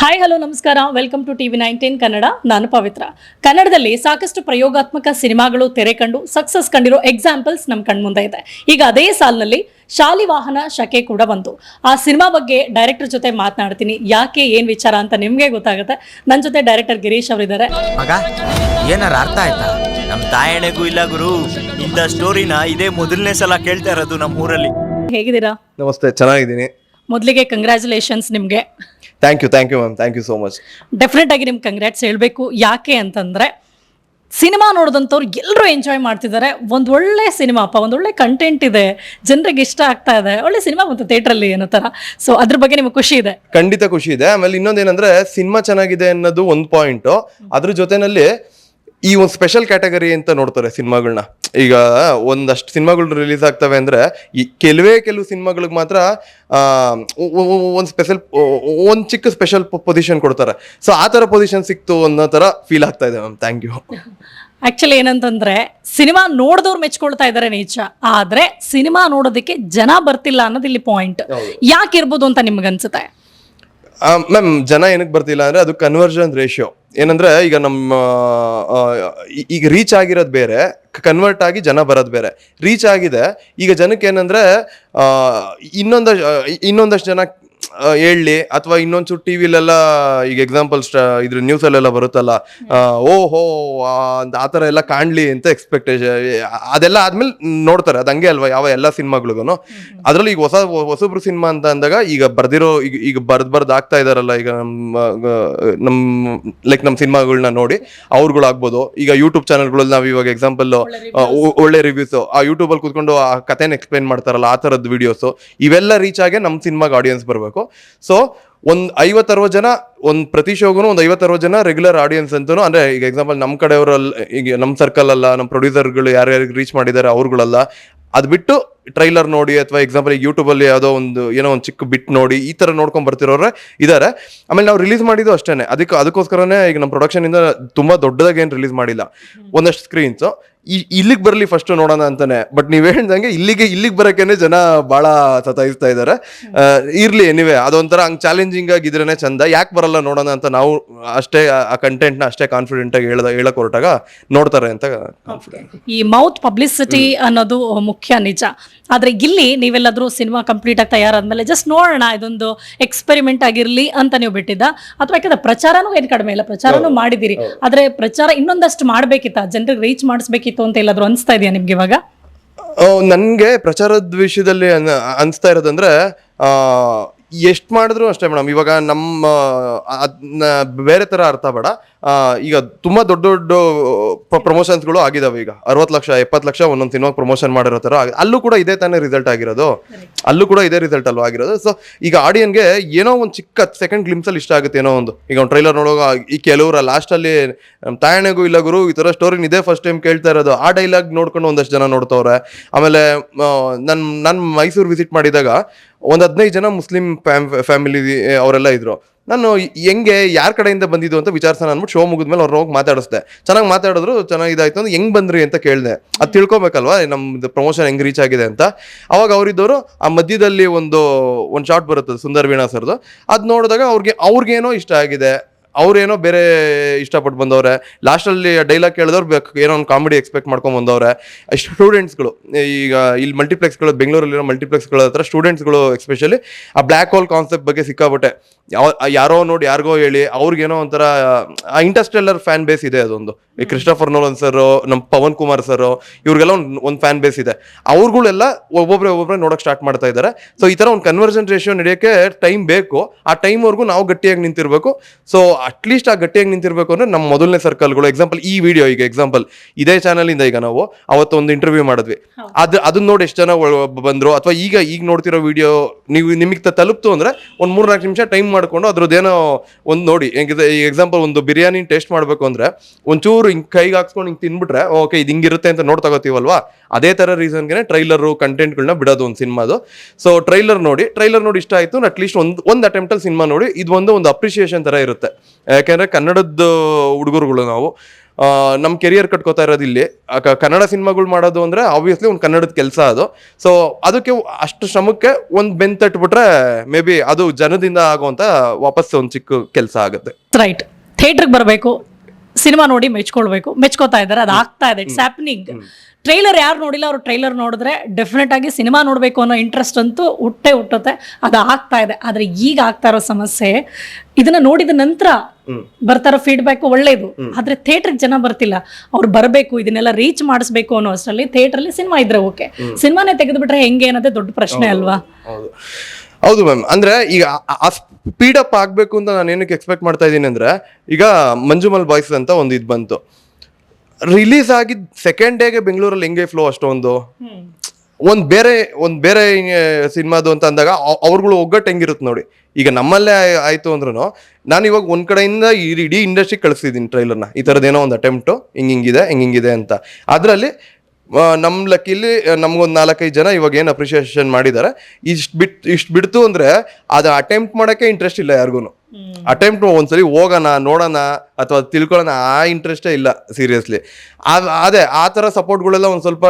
Hi hello ನಮಸ್ಕಾರ. Welcome to TV nineteen Kannada ನಾನು ಪವಿತ್ರ. ಕನ್ನಡದಲ್ಲಿ ಸಾಕಷ್ಟು ಪ್ರಯೋಗಾತ್ಮಕ ಸಿನಿಮಾಗಳು ತೆರೆ ಕಂಡು ಸಕ್ಸಸ್ ಕಂಡಿರೋ ಎಕ್ಸಾಂಪಲ್ಸ್ ನಮ್ಮ ಕಣ್ಮುಂದೆ ಇದೆ. ಈಗ ಅದೇ ಸಾಲಿನಲ್ಲಿ ಶಾಲಿವಾಹನ ಶಕೆ ಕೂಡ ಬಂತು. ಆ ಸಿನಿಮಾ ಬಗ್ಗೆ ಡೈರೆಕ್ಟರ್ ಜೊತೆ ಮಾತನಾಡ್ತೀನಿ. ಯಾಕೆ ಏನ್ ವಿಚಾರ ಅಂತ ನಿಮ್ಗೆ ಗೊತ್ತಾಗುತ್ತೆ. ನನ್ನ ಜೊತೆ ಡೈರೆಕ್ಟರ್ ಗಿರೀಶ್ ಅವರಿದ್ದಾರೆ. ಮಗ ಏನಾರ ಅರ್ಥ ಆಯ್ತಾ? ನಮ್ ತಾಯಣೆಗೂ ಇಲ್ಲ ಗುರು. ಇಂಥ ಸ್ಟೋರಿನ ಇದೇ ಮೊದಲನೇ ಸಲ ಕೇಳ್ತಾ ಇರೋದು ನಮ್ಮ ಊರಲ್ಲಿ. ಹೇಗಿದ್ದೀರಾ? ನಮಸ್ತೆ ಚೆನ್ನಾಗಿದ್ದೀನಿ. ಮೊದಲಿಗೆ ಕಂಗ್ರ್ಯಾಚುಲೇಷನ್ಸ್ ನಿಮಗೆ. Thank you thank you ma'am thank you so much definite ಆಗಿ ನಿಮ್ಗೆ ಕಂಗ್ರಾಟ್ಸ್ ಹೇಳಬೇಕು. ಯಾಕೆ ಅಂತಂದ್ರೆ ಸಿನಿಮಾ ನೋಡಿದಂಥವ್ರು ಎಲ್ಲರೂ ಎಂಜಾಯ್ ಮಾಡ್ತಿದ್ದಾರೆ ಒಂದು ಒಳ್ಳೆ ಸಿನಿಮಾ ಅಪ್ಪ ಒಂದು ಒಳ್ಳೆ ಕಂಟೆಂಟ್ ಇದೆ. ಜನರಿಗೆ ಇಷ್ಟ ಆಗ್ತಾ ಇದೆ. ಒಳ್ಳೆ ಸಿನಿಮಾ ಬಂತು ಥಿಯೇಟ್ರಲ್ಲಿ ಅನ್ನೋ ಥರ ಸೊ ಅದ್ರ ಬಗ್ಗೆ ನಿಮಗೆ ಖುಷಿ ಇದೆ? ಖಂಡಿತ ಖುಷಿ ಇದೆ. ಆಮೇಲೆ ಇನ್ನೊಂದೇನಂದ್ರೆ ಸಿನಿಮಾ ಚೆನ್ನಾಗಿದೆ ಅನ್ನೋದು ಒಂದು ಪಾಯಿಂಟು ಅದ್ರ ಜೊತೆನಲ್ಲಿ ಈ ಒಂದು ಸ್ಪೆಷಲ್ ಕ್ಯಾಟಗರಿ ಅಂತ ನೋಡ್ತಾರೆ ಸಿನಿಮಾಗಳನ್ನ ಈಗ ಒಂದಷ್ಟು ಸಿನಿಮಾಗಳು ರಿಲೀಸ್ ಆಗ್ತವೆ ಅಂದರೆ ಈ ಕೆಲವೇ ಕೆಲವು ಸಿನಿಮಾಗಳಿಗೆ ಮಾತ್ರ ಒಂದು ಸ್ಪೆಷಲ್ ಒಂದು ಚಿಕ್ಕ ಸ್ಪೆಷಲ್ ಪೊಸಿಷನ್ ಕೊಡ್ತಾರೆ. ಸೊ ಆ ಥರ ಪೊಸಿಷನ್ ಸಿಕ್ತು ಅನ್ನೋ ಥರ ಫೀಲ್ ಆಗ್ತಾ ಇದೆ ಮ್ಯಾಮ್ ಥ್ಯಾಂಕ್ ಯು ಆ್ಯಕ್ಚುಲಿ ಏನಂತಂದ್ರೆ ಸಿನಿಮಾ ನೋಡಿದವ್ರು ಮೆಚ್ಕೊಳ್ತಾ ಇದ್ದಾರೆ ನೀಚ ಆದ್ರೆ ಸಿನಿಮಾ ನೋಡೋದಕ್ಕೆ ಜನ ಬರ್ತಿಲ್ಲ ಅನ್ನೋದು ಇಲ್ಲಿ ಪಾಯಿಂಟ್ ಯಾಕಿರ್ಬೋದು ಅಂತ ನಿಮ್ಗೆ ಅನ್ಸುತ್ತೆ ಮ್ಯಾಮ್ ಜನ ಏನಕ್ಕೆ ಬರ್ತಿಲ್ಲ ಅಂದ್ರೆ ಅದು ಕನ್ವರ್ಷನ್ ರೇಷಿಯೋ ಏನಂದ್ರೆ ಈಗ ನಮ್ಮ ಈಗ ರೀಚ್ ಆಗಿರೋದು ಬೇರೆ ಕನ್ವರ್ಟ್ ಆಗಿ ಜನ ಬರೋದು ಬೇರೆ. ರೀಚ್ ಆಗಿದೆ. ಈಗ ಜನಕ್ಕೆ ಏನಂದ್ರೆ ಇನ್ನೊಂದಷ್ಟು ಇನ್ನೊಂದಷ್ಟು ಜನ ಆ, ಹೇಳಿ. ಅಥವಾ ಇನ್ನೊಂಚೂರು ಟಿ ವಿಲೆಲ್ಲ ಈಗ ಎಕ್ಸಾಂಪಲ್ ಇದ್ರ ನ್ಯೂಸಲ್ಲೆಲ್ಲ ಬರುತ್ತಲ್ಲ ಓಹೋ ಓ ಹೋ ಆ, ಥರ ಎಲ್ಲ ಕಾಣ್ಲಿ ಅಂತ ಎಕ್ಸ್ಪೆಕ್ಟೇಷನ್ ಅದೆಲ್ಲ ಆದ್ಮೇಲೆ ನೋಡ್ತಾರೆ. ಅದು ಹಂಗೆ ಅಲ್ವಾ ಯಾವ ಎಲ್ಲ ಸಿನಿಮಾಗಳಿಗೂ ಅದ್ರಲ್ಲಿ ಈಗ ಹೊಸ ಹೊಸಬ್ರು ಸಿನಿಮಾ ಅಂತ ಅಂದಾಗ ಈಗ ಬರ್ದಿರೋ ಈಗ ಈಗ ಬರ್ದ್ ಬರ್ದ್ ಆಗ್ತಾ ಇದಾರಲ್ಲ ಈಗ ನಮ್ಮ ನಮ್ಮ ಲೈಕ್ ನಮ್ಮ ಸಿನಿಮಾಗಳನ್ನ ನೋಡಿ ಅವ್ರುಗಳಾಗ್ಬೋದು. ಈಗ ಯೂಟ್ಯೂಬ್ ಚಾನಲ್ಗಳಲ್ಲಿ ನಾವು ಇವಾಗ ಎಕ್ಸಾಂಪಲ್ ಒಳ್ಳೆ ರಿವ್ಯೂಸ್ ಆ ಯೂಟ್ಯೂಬಲ್ಲಿ ಕೂತ್ಕೊಂಡು ಆ ಕಥೆನ ಎಕ್ಸ್ಪ್ಲೈನ್ ಮಾಡ್ತಾರಲ್ಲ ಆ ಥರದ್ದು ವಿಡಿಯೋಸ್ ಇವೆಲ್ಲ ರೀಚ್ ಆಗಿ ನಮ್ಮ ಸಿನಿಮಾಗೆ ಆಡಿಯನ್ಸ್ ಬರಬೇಕು. ಸೊ ಒಂದು ಐವತ್ತು ಅರವತ್ತು ಜನ ಒಂದು ಪ್ರತಿ ಶೋಗೂ ಒಂದು ಐವತ್ತು ಅರವತ್ತು ಜನ ರೆಗ್ಯುಲರ್ ಆಡಿಯನ್ಸ್ ಅಂತೂ ಅಂದ್ರೆ ಈಗ ಎಕ್ಸಾಂಪಲ್ ನಮ್ಮ ಕಡೆಯವರಲ್ಲಿ ಈಗ ನಮ್ಮ ಸರ್ಕಲ್ ಅಲ್ಲ ನಮ್ಮ ಪ್ರೊಡ್ಯೂಸರ್ಗಳು ಯಾರ್ಯಾರಿಗೆ ರೀಚ್ ಮಾಡಿದ್ದಾರೆ ಅವ್ರುಗಳಲ್ಲ ಅದು ಬಿಟ್ಟು ಟ್ರೈಲರ್ ನೋಡಿ ಅಥವಾ ಎಕ್ಸಾಂಪಲ್ ಈಗ ಯೂಟ್ಯೂಬ್ ಅಲ್ಲಿ ಯಾವುದೋ ಒಂದು ಏನೋ ಒಂದು ಚಿಕ್ಕ ಬಿಟ್ ನೋಡಿ ಈ ತರ ನೋಡ್ಕೊಂಡು ಬರ್ತಿರೋರೆ ಇದ್ದಾರೆ ಆಮೇಲೆ ನಾವು ರಿಲೀಸ್ ಮಾಡಿದ್ದು ಅಷ್ಟೇನೆ. ಅದಕ್ಕೆ ಅದಕ್ಕೋಸ್ಕರನೇ ಈಗ ನಮ್ಮ ಪ್ರೊಡಕ್ಷನ್ ಇಂದ ತುಂಬಾ ದೊಡ್ಡದಾಗಿ ಏನು ರಿಲೀಸ್ ಮಾಡಿಲ್ಲ. ಒಂದಷ್ಟು ಸ್ಕ್ರೀನ್ಸ್ ಇಲ್ಲಿಗೆ ಬರಲಿ ಫಸ್ಟ್ ನೋಡೋಣ ಅಂತಾನೆ. ಬಟ್ ನೀವ್ ಹೇಳ್ದಂಗೆ ಇಲ್ಲಿಗೆ ಇಲ್ಲಿಗೆ ಬರೋಕ್ಕೇನೆ ಜನ ಬಹಳ ಸತಾಯಿಸ್ತಾ ಇದ್ದಾರೆ ಇರ್ಲಿ ಎನಿವೆ ಅದೊಂಥರ ಹಂಗೆ ಚಾಲೆಂಜಿಂಗ್ ಆಗಿದ್ರೇನೆ ಚಂದ. ಯಾಕೆ ಬರಲ್ಲ ನೋಡೋಣ ಅಂತ ನಾವು ಅಷ್ಟೇ ಆ ಕಂಟೆಂಟ್ನ ಅಷ್ಟೇ ಕಾನ್ಫಿಡೆಂಟ್ ಆಗಿ ಹೇಳ್ದ ಹೇಳಕ್ ಹೊರಟಾಗ ನೋಡ್ತಾರೆ ಅಂತ ಕಾನ್ಫಿಡೆಂಟ್ ಈ ಮೌತ್ ಪಬ್ಲಿಸಿಟಿ ಅನ್ನೋದು ಮುಖ್ಯ ನಿಜ. ಆದ್ರೆ ಇಲ್ಲಿ ನೀವೆಲ್ಲಾದ್ರೂ ಸಿನಿಮಾ ಕಂಪ್ಲೀಟ್ ಆಗಿ ತಯಾರಾದ್ಮೇಲೆ ಜಸ್ಟ್ ನೋಡೋಣ ಇದೊಂದು ಎಕ್ಸ್ಪೆರಿಮೆಂಟ್ ಆಗಿರ್ಲಿ ಅಂತ ನೀವು ಬಿಟ್ಟಿದ್ದ. ಅಥವಾ ಯಾಕಂದ್ರೆ ಪ್ರಚಾರನೂ ಏನು ಕಡಿಮೆ ಇಲ್ಲ ಪ್ರಚಾರನೂ ಮಾಡಿದಿರಿ ಆದ್ರೆ ಪ್ರಚಾರ ಇನ್ನೊಂದಷ್ಟು ಮಾಡ್ಬೇಕಿತ್ತ? ಜನರಿಗೆ ರೀಚ್ ಮಾಡಿಸ್ಬೇಕಿತ್ತು? ಅಂತ ಎಲ್ಲಾದ್ರೂ ಅನಿಸ್ತಾ ಇದೆಯಾ ನಿಮ್ಗೆ ಇವಾಗ? ನನಗೆ ಪ್ರಚಾರದ ವಿಷಯದಲ್ಲಿ ಅನ್- ಅನ್ಸ್ತಾ ಇರೋದಂದ್ರೆ ಎಷ್ಟು ಮಾಡಿದ್ರು ಅಷ್ಟೇ ಮೇಡಮ್. ಇವಾಗ ನಮ್ಮ ಬೇರೆ ಥರ ಅರ್ಥ ಬೇಡ. ಈಗ ತುಂಬಾ ದೊಡ್ಡ ದೊಡ್ಡ ಪ್ರಮೋಷನ್ಸ್ಗಳು ಆಗಿದಾವೆ ಈಗ. ಅರವತ್ತು ಲಕ್ಷ ಎಪ್ಪತ್ತು ಲಕ್ಷ ಒಂದೊಂದು ಸಿನಿಮಾ ಪ್ರಮೋಷನ್ ಮಾಡಿರೋ ಥರ ಅಲ್ಲೂ ಕೂಡ ಇದೇ ತಾನೇ ರಿಸಲ್ಟ್ ಆಗಿರೋದು. ಅಲ್ಲೂ ಕೂಡ ಇದೇ ರಿಸಲ್ಟ್ ಅಲ್ವಾ ಆಗಿರೋದು. ಸೊ ಈಗ ಆಡಿಯನ್ಗೆ ಏನೋ ಒಂದು ಚಿಕ್ಕ ಸೆಕೆಂಡ್ ಗ್ಲಿಮ್ಸಲ್ಲಿ ಇಷ್ಟ ಆಗುತ್ತೆ ಏನೋ ಒಂದು. ಈಗ ಒಂದು ಟ್ರೈಲರ್ ನೋಡುವಾಗ ಈ ಕೆಲವರ ಲಾಸ್ಟಲ್ಲಿ ನಮ್ಮ ತಾಯಣೆಗೂ ಇಲ್ಲ ಗುರು ಈ ಥರ ಸ್ಟೋರಿನ ಇದೇ ಫಸ್ಟ್ ಟೈಮ್ ಕೇಳ್ತಾ ಇರೋದು. ಆ ಡೈಲಾಗ್ ನೋಡ್ಕೊಂಡು ಒಂದಷ್ಟು ಜನ ನೋಡ್ತವ್ರೆ. ಆಮೇಲೆ ನನ್ನ ನಾನು ಮೈಸೂರು ವಿಸಿಟ್ ಮಾಡಿದಾಗ ಒಂದು ಹದಿನೈದು ಜನ ಮುಸ್ಲಿಂ ಫ್ಯಾಮಿಲಿ ಅವರೆಲ್ಲ ಇದ್ರು. ನಾನು ಹೆಂಗೆ ಯಾರ ಕಡೆಯಿಂದ ಬಂದಿದ್ದು ಅಂತ ವಿಚಾರಿಸೋಣ ಅಂದ್ಬಿಟ್ಟು ಶೋ ಮುಗಿದ್ಮೇಲೆ ಅವ್ರು ಹೋಗಿ ಮಾತಾಡಿಸ್ದೆ. ಚೆನ್ನಾಗಿ ಮಾತಾಡಿದ್ರು ಚೆನ್ನಾಗಿ ಇದಾಯ್ತು ಅಂದ್ರೆ ಹೆಂಗ್ ಬಂದ್ರಿ ಅಂತ ಕೇಳಿದೆ. ಅದು ತಿಳ್ಕೊಬೇಕಲ್ವಾ? ನಮ್ದು ಪ್ರಮೋಷನ್ ಹೆಂಗ್ ರೀಚ್ ಆಗಿದೆ ಅಂತ. ಅವಾಗ ಅವರಿದ್ದವರು ಆ ಮಧ್ಯದಲ್ಲಿ ಒಂದು ಒಂದು ಶಾರ್ಟ್ ಬರುತ್ತೆ ಸುಂದರ್ ವೀಣಾ ಸರ್ದು. ಅದು ನೋಡಿದಾಗ ಅವ್ರಿಗೆ, ಅವ್ರಿಗೇನೋ ಇಷ್ಟ ಆಗಿದೆ. ಅವ್ರೇನೋ ಬೇರೆ ಇಷ್ಟಪಟ್ಟು ಬಂದವ್ರೆ. ಲಾಸ್ಟಲ್ಲಿ ಡೈಲಾಗ್ ಕೇಳಿದವ್ರು ಏನೋ ಒಂದು ಕಾಮಿಡಿ ಎಕ್ಸ್ಪೆಕ್ಟ್ ಮಾಡ್ಕೊಂಡು ಬಂದವ್ರೆ. ಸ್ಟೂಡೆಂಟ್ಸ್ಗಳು ಈಗ ಇಲ್ಲಿ ಮಲ್ಟಿಪ್ಲೆಕ್ಸ್ಗಳು ಬೆಂಗಳೂರಲ್ಲಿರೋ ಮಲ್ಟಿಪ್ಲೆಕ್ಸ್ಗಳ ಹತ್ರ ಸ್ಟೂಡೆಂಟ್ಸ್ಗಳು ಎಸ್ಪೆಷಲಿ ಆ ಬ್ಲ್ಯಾಕ್ ಹೋಲ್ ಕಾನ್ಸೆಪ್ಟ್ ಬಗ್ಗೆ ಸಿಕ್ಕಾಬಿಟ್ಟೆ ಯಾರೋ ನೋಡಿ, ಯಾರಿಗೋ ಹೇಳಿ ಅವ್ರಿಗೇನೋ ಒಂಥರ ಇಂಟರ್ಸ್ಟೆಲ್ಲರ್ ಫ್ಯಾನ್ ಬೇಸ್ ಇದೆ ಅದೊಂದು. ಈ ಕ್ರಿಸ್ಟಫರ್ ನೋಲನ್ ಸರ್ ನಮ್ಮ ಪವನ್ ಕುಮಾರ್ ಸರ್ ಇವ್ರಿಗೆಲ್ಲ ಒಂದು ಒಂದು ಫ್ಯಾನ್ ಬೇಸ್ ಇದೆ. ಅವ್ರುಗಳೆಲ್ಲ ಒಬ್ಬೊಬ್ರೆ ಒಬ್ಬೊಬ್ರೆ ನೋಡೋಕೆ ಸ್ಟಾರ್ಟ್ ಮಾಡ್ತಾ ಇದ್ದಾರೆ ಸೊ ಈ ತರ ಒಂದು ಕನ್ವರ್ಜನ್ ರೇಷಿಯೋ ನಡೆಯೋಕ್ಕೆ ಟೈಮ್ ಬೇಕು. ಆ ಟೈಮ್ವರೆಗೂ ನಾವು ಗಟ್ಟಿಯಾಗಿ ನಿಂತಿರ್ಬೇಕು. ಸೊ ಅಟ್ಲೀಸ್ಟ್ ಆ ಗಟ್ಟಿಯಾಗಿ ನಿಂತಿರ್ಬೇಕು ಅಂದ್ರೆ ನಮ್ಮ ಮೊದಲನೇ ಸರ್ಕಲ್ಗಳು ಎಕ್ಸಾಂಪಲ್ ಈ ವಿಡಿಯೋ ಈಗ ಎಕ್ಸಾಂಪಲ್ ಇದೇ ಚಾನಲಿಂದ ಇಂದ ಈಗ ನಾವು ಅವತ್ತು ಒಂದು ಇಂಟರ್ವ್ಯೂ ಮಾಡಿದ್ವಿ. ಅದು ಅದನ್ನ ನೋಡಿ ಎಷ್ಟು ಜನ ಬಂದ್ರು. ಅಥವಾ ಈಗ ಈಗ ನೋಡ್ತಿರೋ ವಿಡಿಯೋ ನೀವು ನಿಮಗೆ ತಲುಪ್ತು ಅಂದ್ರೆ ಒಂದು ಮೂರ್ ನಾಲ್ಕು ನಿಮಿಷ ಟೈಮ್ ಮಾಡ್ಕೊಂಡು ಅದ್ರದ್ದೇನೋ ಒಂದು ನೋಡಿ. ಹೆಂಗಿದೆ ಈ ಎಕ್ಸಾಂಪಲ್ ಒಂದು ಬಿರಿಯಾನಿ ಟೇಸ್ಟ್ ಮಾಡಬೇಕು ಅಂದ್ರೆ ಒಂಚೂರು ಹಿಂಗ್ ಕೈಗೆ ಹಾಕ್ಸ್ಕೊಂಡು ಹಿಂಗೆ ತಿನ್ಬಿಟ್ರೆ ಓಕೆ ಇದು ಹಿಂಗಿರುತ್ತೆ ಅಂತ ನೋಡ್ ತಗೋತೀವಲ್ವಾ? ಅದೇ ತರ ರೀಸನ್ಗೆ ಟ್ರೈಲರು ಕಂಟೆಂಟ್ಗಳನ್ನ ಬಿಡೋದು ಒಂದು ಸಿನಿಮಾದು ಸೊ ಟ್ರೈಲರ್ ನೋಡಿ ಟ್ರೈಲರ್ ನೋಡಿ ಇಷ್ಟ ಆಯ್ತು ಅಟ್ಲೀಸ್ಟ್ ಒಂದು ಒಂದು ಅಟೆಂಪ್ಟ್ ಅಲ್ಲಿ ಸಿನಿಮಾ ನೋಡಿ, ಇದು ಒಂದು ಒಂದು ಅಪ್ರಿಸಿಯೇಷನ್ ತರ ಇರುತ್ತೆ. ಯಾಕೆಂದ್ರೆ ಕನ್ನಡದ ಹುಡುಗರುಗಳು ನಾವು ನಮ್ಮ ಕೆರಿಯರ್ ಕಟ್ಕೋತಾ ಇರೋದು ಇಲ್ಲಿ. ಕನ್ನಡ ಸಿನಿಮಾಗಳು ಮಾಡೋದು ಅಂದ್ರೆ ಆಬ್ವಿಯಸ್ಲಿ ಒಂದು ಕನ್ನಡದ ಕೆಲಸ ಅದು. ಸೊ ಅದಕ್ಕೆ ಅಷ್ಟು ಶ್ರಮಕ್ಕೆ ಒಂದು ಬೆನ್ ತಟ್ಬಿಟ್ರೆ ಮೇ ಬಿ ಅದು ಜನದಿಂದ ಆಗುವಂಥ ವಾಪಸ್ ಒಂದು ಚಿಕ್ಕ ಕೆಲಸ ಆಗುತ್ತೆ. ರೈಟ್ ಥಿಯೇಟ್ರಿಗೆ ಬರಬೇಕು ಸಿನಿಮಾ ನೋಡಿ ಮೆಚ್ಕೊಳ್ಬೇಕು. ಮೆಚ್ಕೋತಾ ಇದ್ದಾರೆ. ಅದು ಆಗ್ತಾ ಇದೆ. ಇಟ್ಸ್ ಹ್ಯಾಪನಿಂಗ್ ಟ್ರೈಲರ್ ಯಾರು ನೋಡಿಲ್ಲ ಅವ್ರು ಟ್ರೈಲರ್ ನೋಡಿದ್ರೆ ಡೆಫಿನೆಟ್ ಆಗಿ ಸಿನಿಮಾ ನೋಡಬೇಕು ಅನ್ನೋ ಇಂಟ್ರೆಸ್ಟ್ ಅಂತೂ ಹುಟ್ಟೆ ಹುಟ್ಟುತ್ತೆ. ಅದು ಆಗ್ತಾ ಇದೆ. ಆದರೆ ಈಗ ಆಗ್ತಾ ಇರೋ ಸಮಸ್ಯೆ ಇದನ್ನ ನೋಡಿದ ನಂತರ ಬರ್ತಾರೋ ಫೀಡ್ಬ್ಯಾಕ್ ಒಳ್ಳೇದು. ಆದ್ರೆ ಥಿಯೇಟ್ರಿಗೆ ಜನ ಬರ್ತಿಲ್ಲ. ಅವ್ರು ಬರಬೇಕು ಇದನ್ನೆಲ್ಲ ರೀಚ್ ಮಾಡಿಸ್ಬೇಕು ಅನ್ನೋ ಅಷ್ಟರಲ್ಲಿ ಥಿಯೇಟ್ರಲ್ಲಿ ಸಿನಿಮಾ ಇದ್ರೆ ಓಕೆ ಸಿನಿಮಾನೇ ತೆಗೆದುಬಿಟ್ರೆ ಹೆಂಗೆ ಅನ್ನೋದೇ ದೊಡ್ಡ ಪ್ರಶ್ನೆ ಅಲ್ವಾ? ಹೌದು ಮ್ಯಾಮ್. ಅಂದ್ರೆ ಈಗ ಆ- ಸ್ಪೀಡ್ ಅಪ್ ಆಗ್ಬೇಕು ಅಂತ ನಾನು ಏನಕ್ಕೆ ಎಕ್ಸ್ಪೆಕ್ಟ್ ಮಾಡ್ತಾ ಇದ್ದೀನಿ ಅಂದ್ರೆ, ಈಗ ಮಂಜುಮಲ್ ಬಾಯ್ಸ್ ಅಂತ ಒಂದು ಇದು ಬಂತು. ರಿಲೀಸ್ ಆಗಿದ್ ಸೆಕೆಂಡ್ ಡೇಗೆ ಬೆಂಗಳೂರಲ್ಲಿ ಹೆಂಗೆ ಫ್ಲೋ ಅಷ್ಟೊಂದು? ಒಂದು ಬೇರೆ ಒಂದು ಬೇರೆ ಸಿನಿಮಾದು ಅಂತ ಅಂದಾಗ ಅವ್- ಅವ್ರುಗಳು ಒಗ್ಗಟ್ಟು ಹೆಂಗಿರುತ್ತೆ ನೋಡಿ. ಈಗ ನಮ್ಮಲ್ಲೇ ಆಯಿತು ಅಂದ್ರೂ ನಾನು ಇವಾಗ ಒಂದು ಕಡೆಯಿಂದ ಈ ಇಡೀ ಇಂಡಸ್ಟ್ರಿ ಕಳಿಸ್ತಿದ್ದೀನಿ ಟ್ರೈಲರ್ನ ಈ ಥರದ್ದೇನೋ ಒಂದು ಅಟೆಂಪ್ಟು ಹಿಂಗೆ ಹಿಂಗಿದೆ ಹಿಂಗೆ ಹಿಂಗಿದೆ ಅಂತ. ಅದರಲ್ಲಿ ನಮ್ಮ ಲಕ್ಕಿಲಿ ನಮಗೊಂದು ನಾಲ್ಕೈದು ಜನ ಇವಾಗ ಏನು ಅಪ್ರಿಷಿಯೇಷನ್ ಮಾಡಿದ್ದಾರೆ ಇಷ್ಟು ಬಿಟ್ ಇಷ್ಟು ಬಿಡ್ತು ಅಂದ್ರೆ ಅದು ಅಟೆಂಪ್ಟ್ ಮಾಡೋಕ್ಕೆ ಇಂಟ್ರೆಸ್ಟ್ ಇಲ್ಲ ಯಾರಿಗೂ ಅಟೆಂಪ್ಟ್ ಒಂದ್ಸರಿ ಹೋಗೋಣ ನೋಡೋಣ ಅಥವಾ ತಿಳ್ಕೊಳ್ಳೋಣ ಆ ಇಂಟ್ರೆಸ್ಟೇ ಇಲ್ಲ ಸೀರಿಯಸ್ಲಿ ಅದೇ ಆ ಥರ ಸಪೋರ್ಟ್ಗಳೆಲ್ಲ ಒಂದು ಸ್ವಲ್ಪ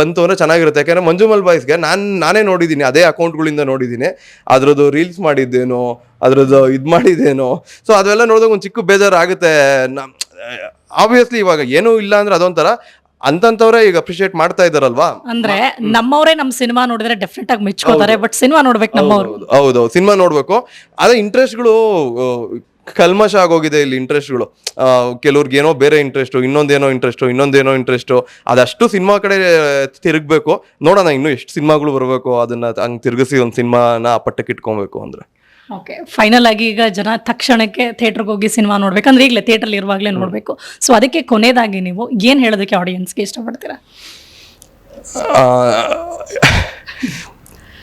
ಬಂತು ಅಂದರೆ ಚೆನ್ನಾಗಿರುತ್ತೆ. ಯಾಕಂದರೆ ಮಂಜುಮಲ್ ಬಾಯ್ಸ್ಗೆ ನಾನು ನಾನೇ ನೋಡಿದ್ದೀನಿ ಅದೇ ಅಕೌಂಟ್ಗಳಿಂದ ನೋಡಿದ್ದೀನಿ ಅದರದ್ದು ರೀಲ್ಸ್ ಮಾಡಿದ್ದೇನೋ ಅದರದ್ದು ಇದು ಮಾಡಿದ್ದೇನೋ. ಸೊ ಅದೆಲ್ಲ ನೋಡಿದಾಗ ಒಂದು ಚಿಕ್ಕ ಬೇಜಾರು ಆಗುತ್ತೆ ಆಬ್ವಿಯಸ್ಲಿ ಇವಾಗ ಏನೂ ಇಲ್ಲ ಅಂದ್ರೆ ಅದೊಂಥರ ಅಂತಂತವ್ರೆ ಈಗ ಅಪ್ರಿಶಿಯೇಟ್ ಮಾಡ್ತಾ ಇದಾರಲ್ವಾ ಅಂದ್ರೆ ನಮ್ಮವರೇ ನಮ್ಮ ಸಿನಿಮಾ ನೋಡಿದ್ರೆ ಡೆಫಿನೆಟ್ ಆಗಿ ಮೆಚ್ಕೋತಾರೆ ಬಟ್ ಸಿನಿಮಾ ನೋಡ್ಬೇಕು ನಮ್ಮವರು. ಹೌದು ಹೌದು ಸಿನಿಮಾ ನೋಡ್ಬೇಕು. ಅದೇ ಇಂಟ್ರೆಸ್ಟ್ಗಳು ಕಲ್ಮಶ ಆಗೋಗಿದೆ ಇಲ್ಲಿ ಇಂಟ್ರೆಸ್ಟ್ಗಳು ಕೆಲವ್ರಿಗೆ ಏನೋ ಬೇರೆ ಇಂಟ್ರೆಸ್ಟು ಇನ್ನೊಂದೇನೋ ಇಂಟ್ರೆಸ್ಟು ಇನ್ನೊಂದೇನೋ ಇಂಟ್ರೆಸ್ಟು ಅದಷ್ಟು ಸಿನಿಮಾ ಕಡೆ ತಿರುಗಬೇಕು. ನೋಡೋಣ ಇನ್ನು ಎಷ್ಟು ಸಿನಿಮಾಗಳು ಬರಬೇಕು ಅದನ್ನ ಹಂಗೆ ತಿರುಗಿಸಿ ಒಂದು ಸಿನಿಮಾನ ಆ ಪಟ್ಟಕ್ಕೆ ಇಟ್ಕೊಬೇಕು ಅಂದ್ರೆ. ಓಕೆ ಫೈನಲ್ ಆಗಿ ಈಗ ಜನ ತಕ್ಷಣಕ್ಕೆ ಥಿಯೇಟರ್ಗೆ ಹೋಗಿ ಸಿನಿಮಾ ನೋಡ್ಬೇಕಂದ್ರೆ ಈಗಲೇ ಥಿಯೇಟ್ರಲ್ಲಿ ಇರುವಾಗಲೇ ನೋಡಬೇಕು. ಸೊ ಅದಕ್ಕೆ ಕೊನೆಯದಾಗಿ ನೀವು ಏನು ಹೇಳೋದಕ್ಕೆ ಆಡಿಯನ್ಸ್ಗೆ ಇಷ್ಟಪಡ್ತೀರಾ?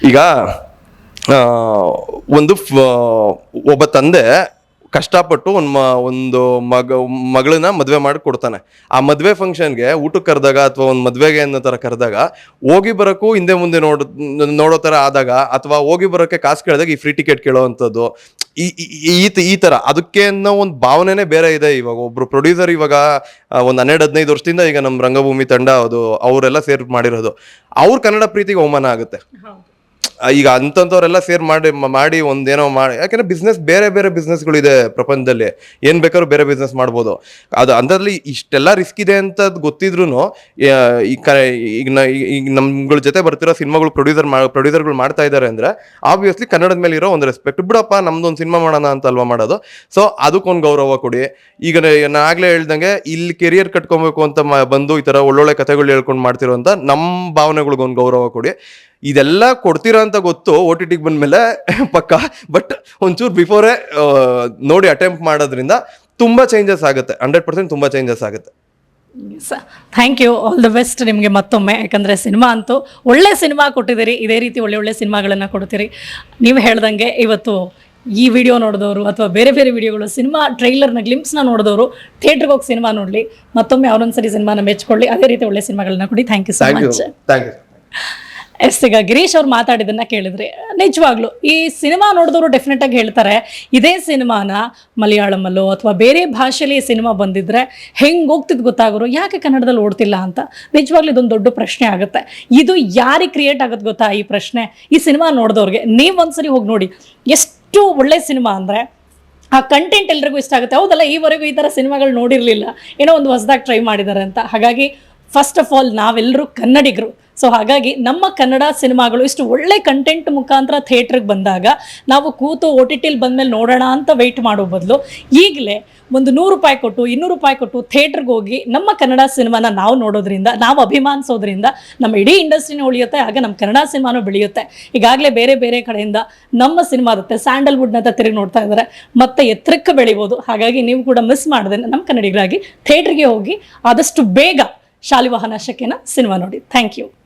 ಈಗ ಆ, ಒಂದು ಫ- ಒಬ್ಬ ತಂದೆ ಕಷ್ಟಪಟ್ಟು ಒಂದು ಮ, ಒಂದು ಮಗ, ಮಗಳನ್ನ ಮದುವೆ ಮಾಡಿ ಕೊಡ್ತಾನೆ. ಆ ಮದುವೆ ಫಂಕ್ಷನ್ಗೆ ಊಟಕ್ಕೆ ಕರೆದಾಗ ಅಥವಾ ಒಂದು ಮದುವೆಗೆ ಅನ್ನೋ ಥರ ಕರೆದಾಗ ಹೋಗಿ ಬರೋಕ್ಕೂ ಹಿಂದೆ ಮುಂದೆ ನೋಡೋ ನೋಡೋ ಥರ ಆದಾಗ ಅಥವಾ ಹೋಗಿ ಬರೋಕ್ಕೆ ಕಾಸು ಕೇಳಿದಾಗ ಈ ಫ್ರೀ ಟಿಕೆಟ್ ಕೇಳೋ ಅಂಥದ್ದು ಈ, ಈ- ಈ ಥರ ಅದಕ್ಕೆ ಅನ್ನೋ ಒಂದು ಭಾವನೆನೇ ಬೇರೆ ಇದೆ ಇವಾಗ. ಒಬ್ರು ಪ್ರೊಡ್ಯೂಸರ್ ಇವಾಗ ಒಂದು ಹನ್ನೆರಡು, ಹದಿನೈದು ವರ್ಷದಿಂದ ಈಗ ನಮ್ಮ ರಂಗಭೂಮಿ ತಂಡ ಅದು, ಅವರೆಲ್ಲ ಸೇರ್ ಮಾಡಿರೋದು. ಅವ್ರ ಕನ್ನಡ ಪ್ರೀತಿಗೆ ಅವಮಾನ ಆಗುತ್ತೆ. ಈಗ ಅಂತಂತವ್ರೆಲ್ಲ ಸೇರ್ ಮಾಡಿ ಮಾಡಿ ಒಂದೇನೋ ಮಾಡಿ ಯಾಕೆಂದ್ರೆ ಬಿಸ್ನೆಸ್ ಬೇರೆ ಬೇರೆ ಬಿಸ್ನೆಸ್ಗಳಿದೆ ಪ್ರಪಂಚದಲ್ಲಿ. ಏನ್ ಬೇಕಾದ್ರು ಬೇರೆ ಬಿಸ್ನೆಸ್ ಮಾಡ್ಬೋದು. ಅದು ಅಂಥದ್ರಲ್ಲಿ ಇಷ್ಟೆಲ್ಲ ರಿಸ್ಕ್ ಇದೆ ಅಂತ ಗೊತ್ತಿದ್ರು ಈಗ ಈಗ ನಮ್ಗಳ ಜೊತೆ ಬರ್ತಿರೋ ಸಿನಿಮಾಗಳು ಪ್ರೊಡ್ಯೂಸರ್ ಪ್ರೊಡ್ಯೂಸರ್ಗಳು ಮಾಡ್ತಾ ಇದ್ದಾರೆ ಅಂದ್ರೆ ಆಬ್ವಿಯಸ್ಲಿ ಕನ್ನಡದ ಮೇಲೆ ಇರೋ ಒಂದು ರೆಸ್ಪೆಕ್ಟ್ ಬಿಡಪ್ಪ, ನಮ್ದೊಂದು ಸಿನಿಮಾ ಮಾಡೋಣ ಅಂತ ಅಲ್ವಾ ಮಾಡೋದು. ಸೊ ಅದಕ್ಕೊಂದು ಗೌರವ ಕೊಡಿ. ಈಗ ನಾನು ಆಗ್ಲೇ ಹೇಳ್ದಂಗೆ ಇಲ್ಲಿ ಕೆರಿಯರ್ ಕಟ್ಕೊಬೇಕು ಅಂತ ಬಂದು ಈ ತರ ಒಳ್ಳೊಳ್ಳೆ ಕಥೆಗಳು ಹೇಳ್ಕೊಂಡು ಮಾಡ್ತಿರೋ ನಮ್ಮ ಭಾವನೆಗಳಿಗೊಂದು ಗೌರವ ಕೊಡಿ. ಇದೆಲ್ಲ ಕೊಡ್ತೀರಾ ಅಂತ ಗೊತ್ತು ಓ ಟಿ ಟಿಗೆ ಬಂದಮೇಲೆ ಪಕ್ಕ. ಬಟ್ ಒಂಚೂರು ಬಿಫೋರೇ ನೋಡಿ ಅಟೆಂಪ್ಟ್ ಮಾಡೋದ್ರಿಂದ ತುಂಬಾ ಚೇಂಜಸ್ ಆಗುತ್ತೆ. ಹಂಡ್ರೆಡ್ ಪರ್ಸೆಂಟ್ ತುಂಬಾ ಚೇಂಜಸ್ ಆಗುತ್ತೆ. Thank you all the best ನಿಮಗೆ ಮತ್ತೊಮ್ಮೆ. ಯಾಕಂದರೆ ಸಿನಿಮಾ ಅಂತೂ ಒಳ್ಳೆ ಸಿನಿಮಾ ಕೊಟ್ಟಿದ್ದೀರಿ. ಇದೇ ರೀತಿ ಒಳ್ಳೆ ಒಳ್ಳೆ ಸಿನಿಮಾಗಳನ್ನು ಕೊಡ್ತೀರಿ. ನೀವು ಹೇಳ್ದಂಗೆ ಇವತ್ತು ಈ ವಿಡಿಯೋ ನೋಡಿದವರು ಅಥವಾ ಬೇರೆ ಬೇರೆ ವಿಡಿಯೋಗಳು ಸಿನಿಮಾ ಟ್ರೈಲರ್ನ ಗ್ಲಿಮ್ಸ್ನ ನೋಡಿದವರು ಥಿಯೇಟ್ರಿಗೆ ಹೋಗಿ ಸಿನಿಮಾ ನೋಡಲಿ. ಮತ್ತೊಮ್ಮೆ ಅವರೊಂದ್ಸರಿ ಸಿನಿಮಾನ ಮೆಚ್ಕೊಳ್ಳಿ. ಅದೇ ರೀತಿ ಒಳ್ಳೆ ಸಿನಿಮಾಗಳನ್ನ ಕೊಡಿ. Thank you so much thank you yes ಈಗ ಗಿರೀಶ್ ಅವ್ರು ಮಾತಾಡಿದ್ದನ್ನ ಕೇಳಿದ್ರಿ, ನಿಜವಾಗ್ಲು ಈ ಸಿನಿಮಾ ನೋಡಿದವರು ಡೆಫಿನೆಟ್ ಆಗಿ ಹೇಳ್ತಾರೆ, ಇದೇ ಸಿನಿಮಾನ ಮಲಯಾಳಮಲ್ಲೋ ಅಥವಾ ಬೇರೆ ಭಾಷೆಯಲ್ಲಿ ಈ ಸಿನಿಮಾ ಬಂದಿದ್ರೆ ಹೆಂಗೆ ಹೋಗ್ತಿದ್ ಗೊತ್ತಾಗೋರು, ಯಾಕೆ ಕನ್ನಡದಲ್ಲಿ ಓಡ್ತಿಲ್ಲ ಅಂತ ನಿಜವಾಗ್ಲೂ ಇದೊಂದು ದೊಡ್ಡ ಪ್ರಶ್ನೆ ಆಗುತ್ತೆ. ಇದು ಯಾರಿಗೆ ಕ್ರಿಯೇಟ್ ಆಗುತ್ತೆ ಗೊತ್ತಾ ಈ ಪ್ರಶ್ನೆ? ಈ ಸಿನಿಮಾ ನೋಡಿದವ್ರಿಗೆ, ನೀವು ಒಂದ್ಸರಿ ಹೋಗಿ ನೋಡಿ, ಎಷ್ಟು ಒಳ್ಳೆ ಸಿನಿಮಾ ಅಂದ್ರೆ ಆ ಕಂಟೆಂಟ್ ಎಲ್ರಿಗೂ ಇಷ್ಟ ಆಗುತ್ತೆ. ಹೌದಲ್ಲ, ಈವರೆಗೂ ಈ ಥರ ಸಿನಿಮಾಗಳು ನೋಡಿರಲಿಲ್ಲ, ಏನೋ ಒಂದು ಹೊಸದಾಗಿ ಟ್ರೈ ಮಾಡಿದ್ದಾರೆ ಅಂತ. ಹಾಗಾಗಿ ಫಸ್ಟ್ ಆಫ್ ಆಲ್ ನಾವೆಲ್ಲರೂ ಕನ್ನಡಿಗರು. ಸೊ ಹಾಗಾಗಿ ನಮ್ಮ ಕನ್ನಡ ಸಿನಿಮಾಗಳು ಇಷ್ಟು ಒಳ್ಳೆ ಕಂಟೆಂಟ್ ಮುಖಾಂತರ ಥಿಯೇಟ್ರಿಗೆ ಬಂದಾಗ ನಾವು ಕೂತು ಓ ಟಿ ಟಿಲಿ ಬಂದಮೇಲೆ ನೋಡೋಣ ಅಂತ ವೆಯ್ಟ್ ಮಾಡೋ ಬದಲು ಈಗಲೇ ಒಂದು ನೂರು ರೂಪಾಯಿ ಕೊಟ್ಟು, ಇನ್ನೂರು ರೂಪಾಯಿ ಕೊಟ್ಟು ಥಿಯೇಟ್ರಿಗೆ ಹೋಗಿ ನಮ್ಮ ಕನ್ನಡ ಸಿನಿಮಾನ ನಾವು ನೋಡೋದ್ರಿಂದ, ನಾವು ಅಭಿಮಾನಿಸೋದ್ರಿಂದ ನಮ್ಮ ಇಡೀ ಇಂಡಸ್ಟ್ರಿನೂ ಉಳಿಯುತ್ತೆ, ಹಾಗೆ ನಮ್ಮ ಕನ್ನಡ ಸಿನಿಮಾನೂ ಬೆಳೆಯುತ್ತೆ. ಈಗಾಗಲೇ ಬೇರೆ ಬೇರೆ ಕಡೆಯಿಂದ ನಮ್ಮ ಸಿನಿಮಾದತ್ತೆ ಸ್ಯಾಂಡಲ್ವುಡ್ನಂತ ತಿರುಗಿ ನೋಡ್ತಾ ಇದ್ದಾರೆ. ಮತ್ತೆ ಎತ್ತರಕ್ಕೆ ಬೆಳಿಬೋದು. ಹಾಗಾಗಿ ನೀವು ಕೂಡ ಮಿಸ್ ಮಾಡದೆ ನಮ್ಮ ಕನ್ನಡಿಗರಾಗಿ ಥಿಯೇಟ್ರಿಗೆ ಹೋಗಿ ಆದಷ್ಟು ಬೇಗ ಶಾಲಿವಾಹನ ಶಕೆನ ಸಿನಿಮಾ ನೋಡಿ. Thank you